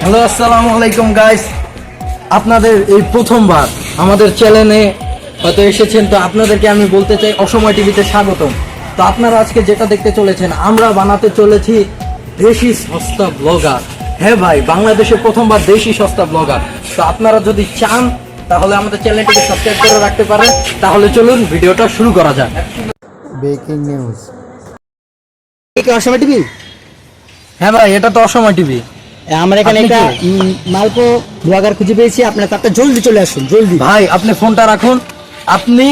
Hello আসসালামু আলাইকুম guys আপনাদের এই প্রথমবার আমাদের চ্যানেলে হয়তো এসেছেন তো আপনাদেরকে আমি বলতে চাই অসময় টিভিতে স্বাগতম। তো আপনারা আজকে যেটা দেখতে চলেছেন আমরা বানাতে চলেছি দেশি সস্তা ব্লগার হ্যাঁ ভাই বাংলাদেশে প্রথমবার দেশি সস্তা ব্লগার তো আপনারা যদি চান তাহলে আমাদের চ্যানেলটিকে সাবস্ক্রাইব করে রাখতে পারেন। তাহলে চলুন ভিডিওটা শুরু করা যাক। ব্রেকিং নিউজ কি অসময় টিভি? হ্যাঁ ভাই এটা তো অসময় টিভি। আমরা এখানে একটা মালপো ব্লগার খুঁজে পেয়েছি আপনার তারটা জলদি চলে আসুন জলদি। ভাই আপনি ফোনটা রাখুন। আপনি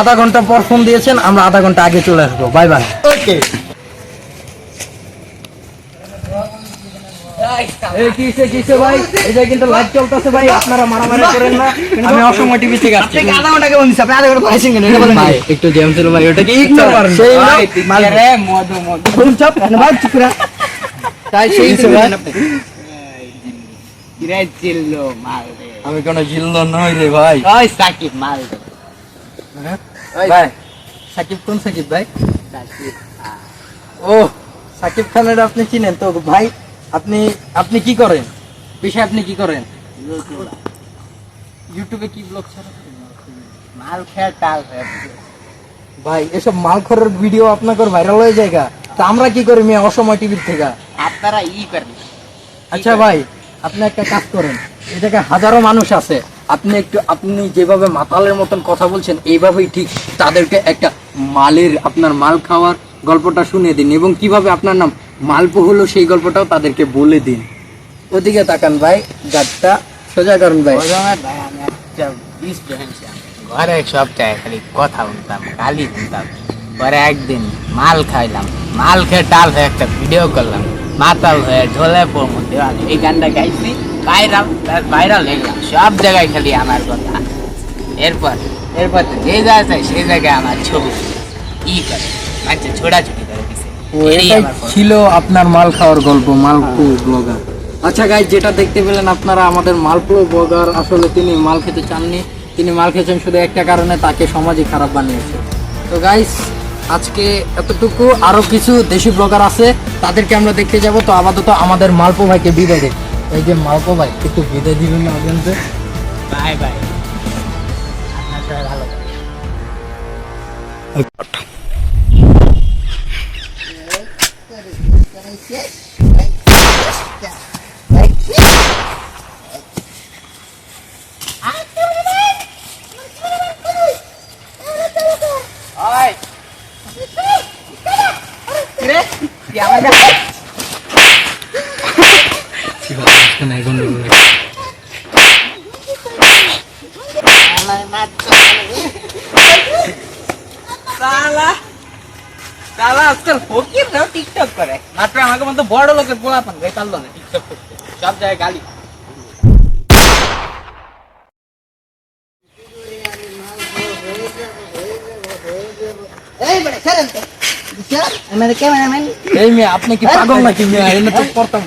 আধা ঘণ্টা পর ফোন দিয়েছেন আমরা আধা ঘণ্টা আগে চলে আসব। Bye bye. ওকে। একটু জ্যাম ছিল ভাই ইগনোর করেন। তাই সেই রে আমি কোনো জিল্ল নই রে ভাই। ওই সাকিব মাল ভাই সাকিব কোন সাকিব ভাই? ও সাকিব খানের আপনি চিনেন তো? ভাই আপনি আপনি কি করেন? পেশায় আপনি কি করেন? ইউটিউবে কি ব্লগ ছাড়েন? মাল খেয়ে টাল ভাই এসব মাল মালখরের ভিডিও আপনাদের ভাইরাল হয়ে যায় গা। তা আমরা কি করি মেয়ে অসময় টিভির থেকে? আপনারা ই আচ্ছা ভাই আপনি একটা কাজ করেন। জায়গায় হাজারো মানুষ আছে। আপনি একটু আপনি যেভাবে মাতালের মতন কথা বলছেন এইভাবেই ঠিক তাদেরকে একটা মালের আপনার মাল খাওয়ার গল্পটা শুনে দিন এবং কীভাবে আপনার নাম মালপো হলো সেই গল্পটাও তাদেরকে বলে দিন। ওদিকে তাকান ভাই গাছটা সোজা করুন ভাই। ঘরে সপ্তাহে খালি কথা বলতাম গালি শুনতাম পরে একদিন মাল খাইলাম। মাল খেয়ে টাল হয়ে একটা ভিডিও করলাম। মাতাল হয়ে ঢোলে পড়ব দেওয়ালে। এই গানটা গাইছি। ভাইরাল ভাইরাল হয়ে গেলাম। সব জায়গায় খালি আমার কথা। এরপর এরপর তো যে জায়গায় চাই সেই জায়গায় আমার ছবি। ই করে? মানে ছোড়াছুটি করে। ছিল আপনার মাল খাওয়ার গল্প মালপু ব্লগার। আচ্ছা গাই যেটা দেখতে পেলেন আপনারা আমাদের মালপো ব্লগার আসলে তিনি মাল খেতে চাননি। তিনি মাল খেয়েছেন শুধু একটা কারণে তাকে সমাজে খারাপ বানিয়েছে। তো গাইস আজকে এতটুকু আরও কিছু দেশি ব্লগার আছে, তাদেরকে আমরা দেখতে যাব। তো আপাতত আমাদের মালপো ভাইকে বিদায় দেয় এই যে মালপো ভাই, একটু বিদায় দিবেন না বাই বাই। আজকাল ফকির না, টিকটক করে। মাত্র আমাকে মতো বড় লোকের পোলা পান রে না টিকটক করতে। সব জায়গায় গালি। এই বড় সরেন তো স্যার আমাদের ক্যামেরাম্যান এই মেয়ে আপনি কি পাগল নাকি মেয়ে এনে তো করতাম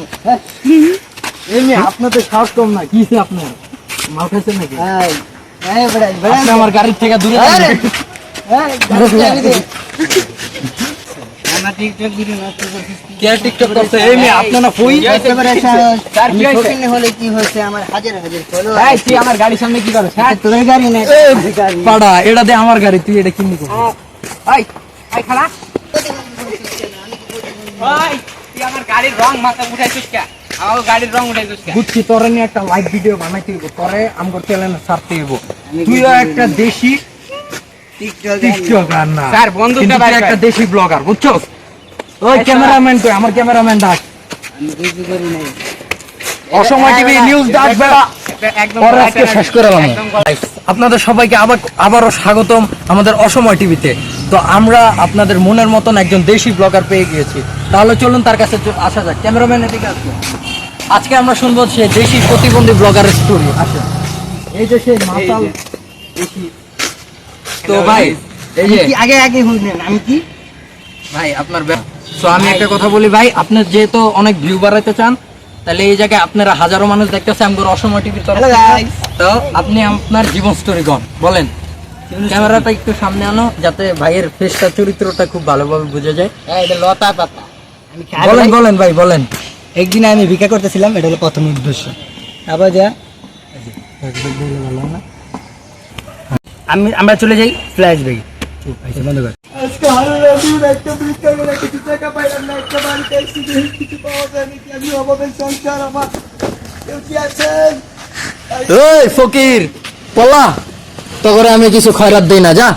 এই মেয়ে আপনার তো সাহস কম না কি আপনার মাল খাইছেন নাকি এই এই বড় বড় আপনি আমার গাড়ির থেকে দূরে আরে! থাকবেন। এই গাড়ি চাবি দে আমরা টিকটক ভিডিও নষ্ট করছিস কে টিকটক করছে এই মেয়ে আপনার না কই একেবারে সাহস। স্যার, কি আমি হয়েছে? শৌখিন হলে কি হয়েছে আমার হাজার হাজার ফলো এই তুই আমার গাড়ির সামনে কি করছ হ্যাঁ তোর গাড়ি নাই এই গাড়ি পাড়া এটা দে আমার গাড়ি তুই এটা কিনবি খালা। ওই তুই আমার গাড়ির রং মাথা উঠাইছিস কে? আমার গাড়ির রং উঠাইছিস কে? বুঝছি তোরে নিয়ে একটা লাইভ ভিডিও বানাইতে হইব। তোরে আমগর চ্যানেলে ছাড়তে হইব। তুইও একটা দেশি টিকটকার না। স্যার, কর। একটা দেশি ব্লগার বুঝছস ওই ক্যামেরাম্যান কই আমার ক্যামেরাম্যান ডাক। অসময় টিভি নিউজ আজকে শেষ করে আপনাদের সবাইকে আবার আবারও স্বাগতম আমাদের অসময় টিভিতে। তো আমরা আপনাদের মনের মতন একজন দেশি ব্লগার পেয়ে গিয়েছি। তাহলে চলুন তার কাছে আসা যাক। ক্যামেরাম্যান এদিকে আসুন। আজকে আমরা শুনব সে দেশি প্রতিবন্ধী ব্লগারের স্টোরি আসেন। এই যে মাতাল দেশি। তো ভাই এই যে। কি আগে আগে শুনলেন আমি কি? ভাই আপনার তো আমি একটা কথা বলি ভাই আপনার যেহেতু অনেক ভিউ বাড়াতে চান তাহলে এই জায়গায় আপনারা হাজারো মানুষ দেখতেছে আমগর অসময় টিভির তরফ. তো আপনি আপনার জীবন স্টোরি গন বলেন। ক্যামেরাটা একটু সামনে আনো যাতে ভাইয়ের ফেসটা চরিত্রটা খুব ভালোভাবে বোঝা যায়। এটা লতা পাতা। আমি বলেন বলেন ভাই বলেন। একদিন আমি ভিক্ষা করতেছিলাম এটা হলো প্রথম উদ্দেশ্য। আবার যা আমি আমরা চলে যাই ফ্ল্যাশ ব্যাগ বন্ধ কর। আজকে ভালো লাগল একটা ভিক্ষা করে কিছু টাকা পাইলাম না একটা বাড়িতে এসেছি কিছু পাওয়া যায়নি কি আমি অভাবের সংসার আমার। কেউ কি আছেন? ওই ফকির পলা। তো করে আমি কিছু খয়রাত দেই না যা।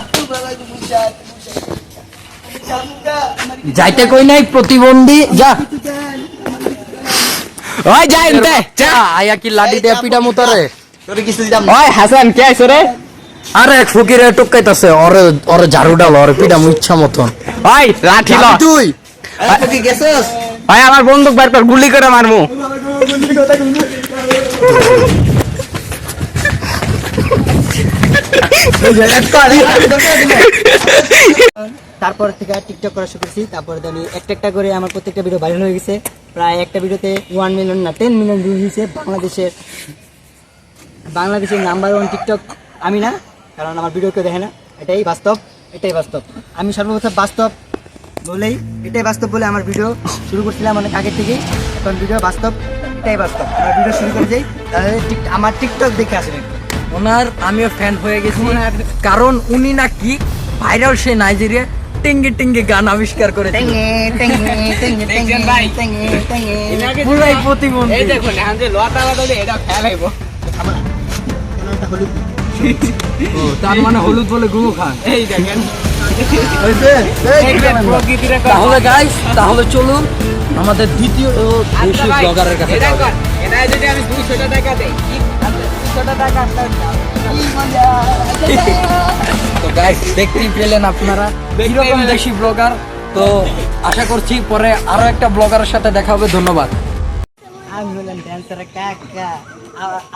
যাইতে কই নাই প্রতিবন্ধী যা। ওই যাই এনতে। যা। আয়া কি লাডি দিয়ে পিটা মুতারে তোর কিছু দিতাম ওই হাসান কে আইছো রে? আরে ফকিরে টুকাইতাছে ওরে ওরে ঝাড়ু ডাল ওরে পিটা মু ইচ্ছা মতন। ওই লাঠি ল। তুই। কি গেছস? ওই আমার বন্দুক বার কর গুলি করে মারমু। তারপর থেকে টিকটক করা শুরু করছি। তারপরে আমি একটা একটা করে আমার প্রত্যেকটা ভিডিও ভাইরাল হয়ে গেছে। প্রায় একটা ভিডিওতে ওয়ান মিলিয়ন না টেন মিলিয়ন ভিউ হয়েছে বাংলাদেশের। বাংলাদেশের নাম্বার ওয়ান টিকটক আমি না, কারণ আমার ভিডিও কেউ দেখে না। এটাই বাস্তব এটাই বাস্তব। আমি সর্বপ্রথম বাস্তব বলেই, এটাই বাস্তব বলে আমার ভিডিও শুরু করছিলাম অনেক আগের থেকেই। এখন ভিডিও বাস্তব, এটাই বাস্তব। আমার ভিডিও শুরু করে যাই তাহলে আমার টিকটক দেখে আসবেন ওনার আমিও ফ্যান হয়ে গেছি। কারণ উনি নাকি ভাইরাল সে নাইজেরিয়া টিঙ্গি টিঙ্গি গান আবিষ্কার করেছে পুরাই প্রতিবন্ধী। এই দেখুন এখন যে লোয়া এটা ফেলাইবো তার মানে হলুদ বলে গুরু খান। এই দেখেন। তাহলে গাইস তাহলে চলুন আমাদের দ্বিতীয় ব্লগারের কাছে এটা। কর। যদি আমি টাকা দেই তো গাইস দেখতেই পেলেন আপনারা। কীরকম দেশি ব্লগার তো আশা করছি পরে আরও একটা ব্লগারের সাথে দেখা হবে ধন্যবাদ। আমি হলাম ড্যান্সার কাকা।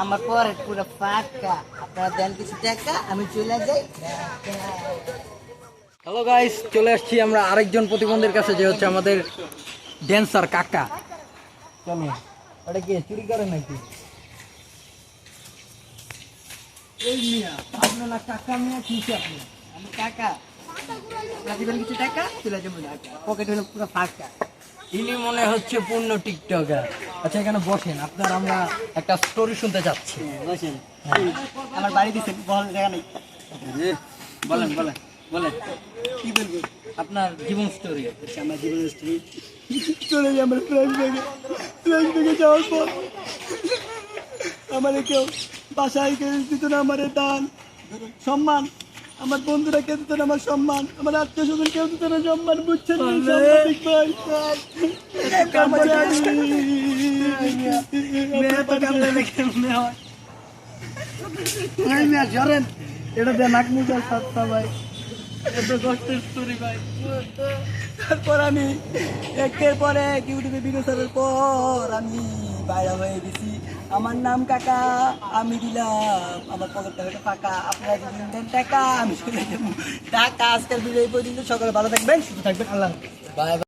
আমার পরে পুরো ফাঁকা। আপনারা দেন কিছু টাকা আমি চলে যাই। হ্যালো গাইস চলে আসছি আমরা আরেকজন প্রতিবন্ধীর কাছে যে হচ্ছে আমাদের ড্যান্সার কাকা। কেন ওটা কি চুরি করে নাকি? এই মিয়া আপনার না কাকা মিয়া কি আপনি। আমি কাকা আপনারা কিছু টাকা চলে যাব পকেট হলো পুরো ফাঁকা। ইনি মনে হচ্ছে পূর্ণ টিকটকার। আচ্ছা এখানে বসেন। আপনার আমরা একটা স্টোরি শুনতে চাচ্ছি। বসেন। আমার বাড়ি দিচ্ছেন বল জায়গা নেই। বলেন বলেন বলেন। কি বলব? আপনার জীবন স্টোরি আচ্ছা, আমার জীবনের স্ত্রী চলে যাই আমার ফ্ল্যাশ ব্যাগে। ফ্ল্যাশ ব্যাগে যাওয়ার পর। আমার কেউ বাসায় কেউ দিত না আমার দান। সম্মান। আমার বন্ধুরা কেউ দিত না আমার সম্মান। আমার আত্মীয় স্বজন কেউ দিত না সম্মান বুঝছেন এটা দিয়ে নাক মুজার সাতটা ভাই। এত কষ্টের স্টোরি ভাই। তারপর আমি একের পরে ইউটিউবে ভিডিও ছাড়ার পর আমি বাইরে হয়ে গেছি। আমার নাম কাকা, আমি দিলাম। আমার পকেট টাকাটা ফাঁকা। আপনারা যদি দেন টাকা, আমি টাকা আজকের ভিডিও পর্যন্ত। সকালে ভালো থাকবেন, সুস্থ থাকবেন। আল্লাহ। বাই